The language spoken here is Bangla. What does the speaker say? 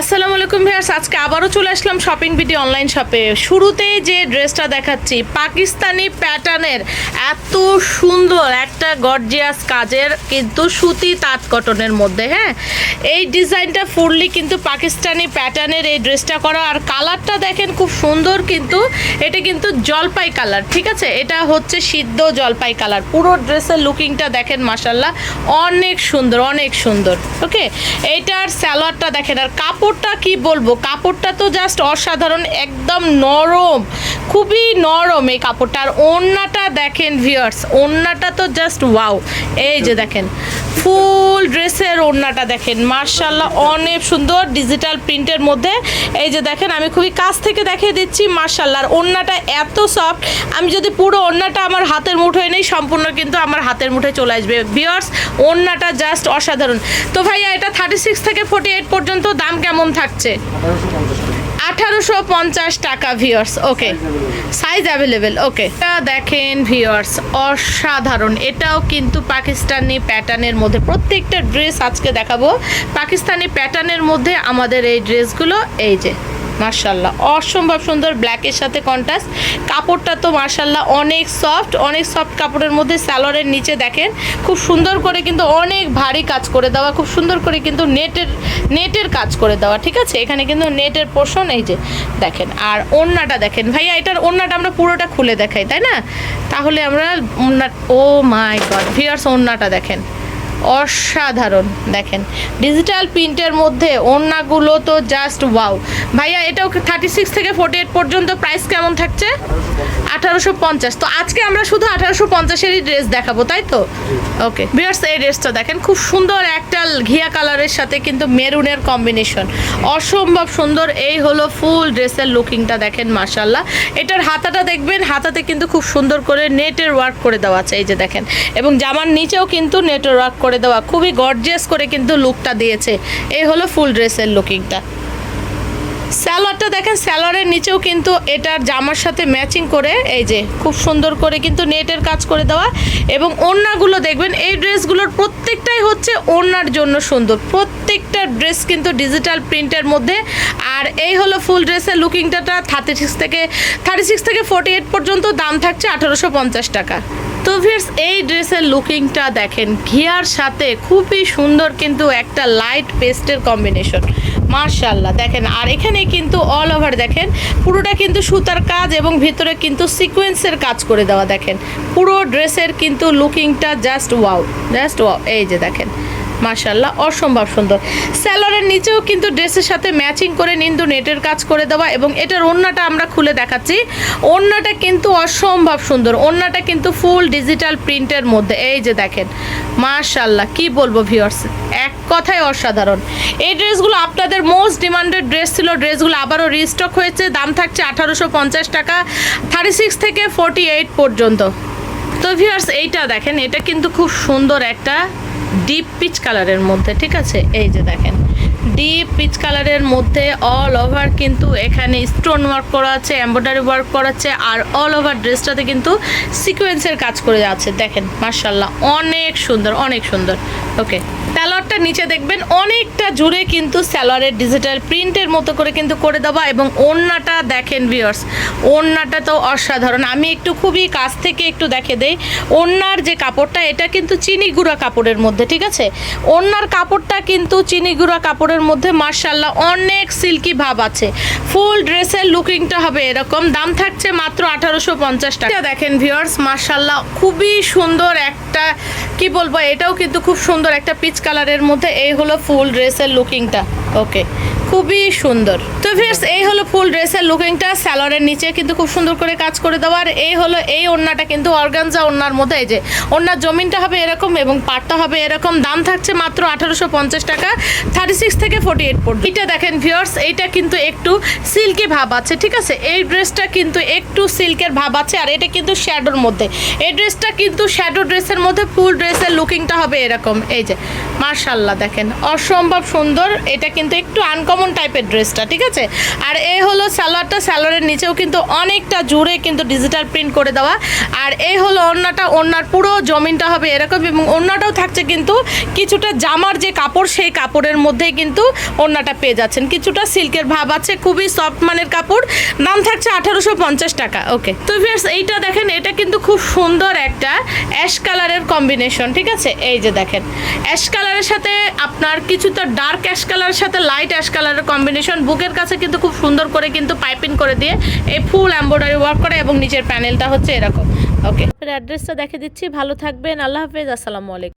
আসসালামু আলাইকুম ভিউয়ার্স, আজকে আবারও চলে আসলাম শপিং বিটি অনলাইন শপে শুরুতেই যে ড্রেসটা দেখাচ্ছি, পাকিস্তানি প্যাটার্নের এত সুন্দর একটা গর্জিয়াস কাজের কিন্তু সুতি তাঁত কটনের মধ্যে হ্যাঁ? এই ডিজাইনটা ফুললি কিন্তু পাকিস্তানি প্যাটার্নের এই ড্রেসটা করা। আর কালারটা দেখেন খুব সুন্দর কিন্তু, এটা কিন্তু জলপাই কালার, ঠিক আছে? এটা হচ্ছে সিদ্ধ জলপাই কালার। পুরো ড্রেসের লুকিংটা দেখেন মাসাল্লাহ অনেক সুন্দর অনেক সুন্দর ওকে এইটার স্যালোয়ারটা দেখেন, আর কাপড়টা কি বলব? কাপড়টা তো জাস্ট অসাধারণ, একদম নরম, খুবই নরম এই কাপড়টা। আর ওড়নাটা দেখেন ভিউয়ার্স ওড়নাটা তো জাস্ট ওয়াও এই যে দেখেন, ফুল ড্রেসের ওড়নাটা দেখেন মার্শাল্লাহ অনেক সুন্দর ডিজিটাল প্রিন্টের মধ্যে। এই যে দেখেন, আমি খুবই কাছ থেকে দেখিয়ে দিচ্ছি মার্শাল্লাহ আর ওড়নাটা এত সফট আমি যদি পুরো ওড়নাটা আমার হাতের মুঠোয় নেই, সম্পূর্ণ কিন্তু আমার হাতের মুঠোয় চলে আসবে। বিয়ার্স ওড়নাটা জাস্ট অসাধারণ। তো ভাইয়া, এটা থার্টি সিক্স থেকে ফোর্টি এইট পর্যন্ত দাম কেমন? থাকছে? আঠারোশো পঞ্চাশ টাকা viewers okay size available okay এটা দেখেন ভিওর্স অসাধারণ। এটাও কিন্তু পাকিস্তানি প্যাটার্নের মধ্যে। প্রত্যেকটা ড্রেস আজকে দেখাবো। পাকিস্তানি প্যাটার্নের মধ্যে আমাদের এই ড্রেসগুলো এই যে। মার্শাল্লাহ অসম্ভব সুন্দর ব্ল্যাকের সাথে কন্ট্রাস্ট কাপড়টা তো মার্শাল্লাহ অনেক সফট অনেক সফট কাপড়ের মধ্যে স্যালোয়ারের নিচে দেখেন, খুব সুন্দর করে কিন্তু অনেক ভারী কাজ করে দেওয়া, খুব সুন্দর করে কিন্তু নেটের নেটের কাজ করে দেওয়া, ঠিক আছে? এখানে কিন্তু নেটের পোষণ এই যে দেখেন, আর ওড়নাটা দেখেন। ভাইয়া, এটার ওড়নাটা আমরা পুরোটা খুলে দেখাই, তাই না? তাহলে আমরা ও মাই গড ভিয়ার্স ওড়নাটা দেখেন। অসাধারণ। দেখেন ডিজিটাল প্রিন্টের মধ্যে ওড়নাগুলো তো জাস্ট ওয়াও ভাইয়া, এটাও থার্টি সিক্স থেকে ফোর্টি এইট পর্যন্ত প্রাইস কেমন থাকছে? আঠারোশো পঞ্চাশ। তো আজকে আমরা শুধু আঠারোশো পঞ্চাশেরই ড্রেস দেখাবো, তাই তো? ওকে বিয়ার্স এই ড্রেসটা দেখেন, খুব সুন্দর একটা ঘিয়া কালারের সাথে কিন্তু মেরুনের কম্বিনেশন অসম্ভব সুন্দর, এই হলো ফুল ড্রেসের লুকিংটা দেখেন মাসাল্লাহ এটার হাতাটা দেখবেন, হাতাতে কিন্তু খুব সুন্দর করে নেটের ওয়ার্ক করে দেওয়া আছে, এই যে দেখেন। এবং জামার নিচেও কিন্তু নেটের ওয়ার্ক করে দেওয়া। খুবই গর্জিয়াস করে কিন্তু লুকটা দিয়েছে। এই হলো ফুল ড্রেসের লুকিংটা স্যালোয়ারটা দেখেন স্যালোয়ারের নিচেও কিন্তু এটার জামার সাথে ম্যাচিং করে, এই যে, খুব সুন্দর করে কিন্তু নেটের কাজ করে দেওয়া। এবং ওড়নাগুলো দেখবেন, এই ড্রেসগুলোর প্রত্যেকটাই হচ্ছে ওড়নার জন্য সুন্দর। প্রত্যেকটা ড্রেস কিন্তু ডিজিটাল প্রিন্টের মধ্যে। আর এই হলো ফুল ড্রেসের লুকিংটা থার্টি সিক্স থেকে থার্টি সিক্স থেকে ফোর্টি এইট পর্যন্ত দাম থাকছে আঠারোশো পঞ্চাশ টাকা। তো ভিয়ার্স এই ড্রেসের লুকিংটা দেখেন, ঘিয়ার সাথে খুবই সুন্দর কিন্তু একটা লাইট পেস্টের কম্বিনেশন মার্শাল্লাহ, দেখেন, আর এখানে কিন্তু অল ওভার দেখেন, পুরোটা কিন্তু সুতার কাজ এবং ভিতরে কিন্তু সিকোয়েন্সের কাজ করে দেওয়া দেখেন। পুরো ড্রেসের কিন্তু লুকিংটা জাস্ট ওয়াও জাস্ট ওয়াও এই যে দেখেন। মার্শাল্লাহ অসম্ভব সুন্দর। স্যালোয়ারের নিচেও কিন্তু ড্রেসের সাথে ম্যাচিং করে নিন্দু নেটের কাজ করে দেওয়া এবং এটার ওড়নাটা আমরা খুলে দেখাচ্ছি। ওড়নাটা কিন্তু অসম্ভব সুন্দর ওড়নাটা কিন্তু ফুল ডিজিটাল প্রিন্টের মধ্যে। এই যে দেখেন মার্শাল্লাহ কি বলব ভিউয়ার্স এক কথায় অসাধারণ। এই ড্রেসগুলো আপনাদের মোস্ট ডিমান্ডেড ড্রেস ছিল, ড্রেসগুলো আবারও রিস্টক হয়েছে, দাম থাকছে আঠারোশো পঞ্চাশ টাকা থার্টি সিক্স থেকে ফোর্টি এইট পর্যন্ত। তো ভিউয়ার্স এইটা দেখেন, এটা কিন্তু খুব সুন্দর একটা ডিপ পিচ কালারের মধ্যে, ঠিক আছে? এই যে দেখেন ডিপ পিচ কালারের মধ্যে অল ওভার কিন্তু এখানে স্টোন ওয়ার্ক করা আছে এমব্রয়ডারি ওয়ার্ক করা আছে, আর অল ওভার ড্রেসটাতে কিন্তু সিকোয়েন্সের কাজ করে আছে দেখেন মার্শাল্লাহ অনেক সুন্দর অনেক সুন্দর। ওকে স্যালোয়ারটা নিচে দেখবেন, অনেকটা জুড়ে কিন্তু স্যালোয়ারের ডিজিটাল প্রিন্টের মতো করে কিন্তু করে দেওয়া এবং ওড়নাটা দেখেন ভিউয়ার্স ওড়নাটা তো অসাধারণ। আমি একটু খুবই কাছ থেকে একটু দেখে দেই, ওড়নার যে কাপড়টা, এটা কিন্তু চিনি গুঁড়া কাপড়ের মধ্যে, ঠিক আছে? ওড়নার কাপড়টা কিন্তু চিনি গুঁড়া কাপড়ের মধ্যে মার্শাল্লাহ অনেক সিল্কি ভাব আছে। ফুল ড্রেসের লুকিংটা হবে এরকম। দাম থাকছে মাত্র আঠারোশো পঞ্চাশ টাকা। দেখেন ভিওর্স মার্শাল্লাহ খুবই সুন্দর একটা, কি বলব, এটাও কিন্তু খুব সুন্দর একটা পিচ কালারের মধ্যে এই হলো ফুল ড্রেসের লুকিংটা ওকে খুবই সুন্দর। ভিউয়ার্স, এই হলো ফুল ড্রেসের লুকিংটা, স্যালোয়ারের নিচে কিন্তু খুব সুন্দর করে কাজ করে দেওয়া। আর এই হলো এই ওড়নাটা কিন্তু অর্গানজা ওড়নার মধ্যে, এই যে ওড়নার জমিনটা হবে এরকম এবং পাটটা হবে এরকম। দাম থাকছে মাত্র আঠারোশো পঞ্চাশ টাকা থার্টি সিক্স থেকে ফোর্টি এইট পর্যন্ত। এটা দেখেন ভিউয়ার্স, এইটা কিন্তু একটু সিল্কি ভাব আছে, ঠিক আছে? এই ড্রেসটা কিন্তু একটু সিল্কের ভাব আছে, আর এটা কিন্তু শ্যাডোর মধ্যে। এই ড্রেসটা কিন্তু শ্যাডো ড্রেসের মধ্যে, ফুল ড্রেসের লুকিংটা হবে এরকম। এই যে মার্শাল্লাহ দেখেন, অসম্ভব সুন্দর। এটা কিন্তু একটু আনকমন টাইপের ড্রেসটা, ঠিক আছে? আর এই হলো সালোয়ারটা, সালোয়ারের নিচেও কিন্তু অনেকটা জুড়ে কিন্তু ডিজিটাল প্রিন্ট করে দেওয়া। আর এই হলো ওড়নাটা ওড়নার পুরো জমিনটা হবে এরকম এবং ওড়নাটাও থাকছে কিন্তু কিছুটা জামার যে কাপড়, সেই কাপড়ের মধ্যেই কিন্তু ওড়নাটা পেয়ে যাচ্ছেন। কিছুটা সিল্কের ভাব আছে, খুবই সফট মানের কাপড়, দাম থাকছে আঠারোশো পঞ্চাশ টাকা। ওকে তো ভিউয়ার্স এইটা দেখেন, এটা কিন্তু খুব সুন্দর একটা অ্যাশ কালারের কম্বিনেশন ঠিক আছে? এই যে দেখেন অ্যাশ কালারের সাথে আপনার কিছুটা ডার্ক অ্যাশ কালারের সাথে লাইট অ্যাশ কালারের কম্বিনেশন বুকের কাছে কিন্তু খুব সুন্দর করে কিন্তু পাইপিং করে দিয়ে এই ফুল এম্ব্রয়ডারি ওয়ার্ক করে এবং নিচের প্যানেলটা হচ্ছে এরকম। ওকে। অ্যাড্রেসটা দেখে দিচ্ছি। ভালো থাকবেন। আল্লাহ হাফেজ। আসসালামু আলাইকুম।